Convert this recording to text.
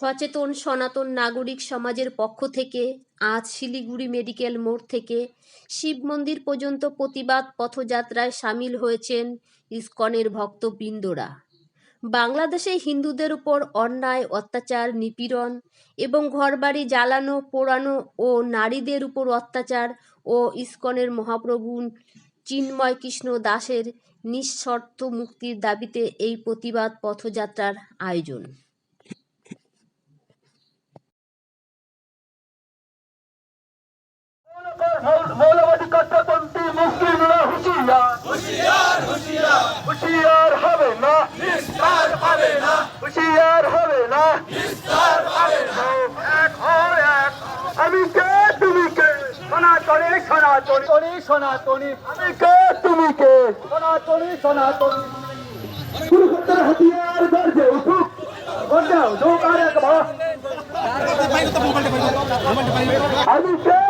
সচেতন সনাতন নাগরিক সমাজের পক্ষ থেকে আজ শিলিগুড়ি মেডিকেল মোড় থেকে শিব মন্দির পর্যন্ত প্রতিবাদ পথযাত্রায় সামিল হয়েছেন ইসকনের ভক্তবৃন্দরা। বাংলাদেশে হিন্দুদের উপর অন্যায়, অত্যাচার, নিপীড়ন এবং ঘরবাড়ি জ্বালানো, পোড়ানো ও নারীদের উপর অত্যাচার ও ইস্কনের মহাপ্রভু চিন্ময় কৃষ্ণ দাসের নিঃশর্ত মুক্তির দাবিতে এই প্রতিবাদ পথযাত্রার আয়োজন। মৌলবাদী কট্টপন্থী মুসলিমরা হুশিয়ার। হুশিয়ার হবে না। হুশিয়ার হবে না। এক এক। আমি কে? তুমি কে? সনাতনী সনাতনী। সনাতনী আমি কে? তুমি কে? সনাতনী সনাতনী। কুরুক্ষেত্রের হাতিয়ার গর্জে উঠুক। গর্জে উঠুক আর একবার। আমি কে?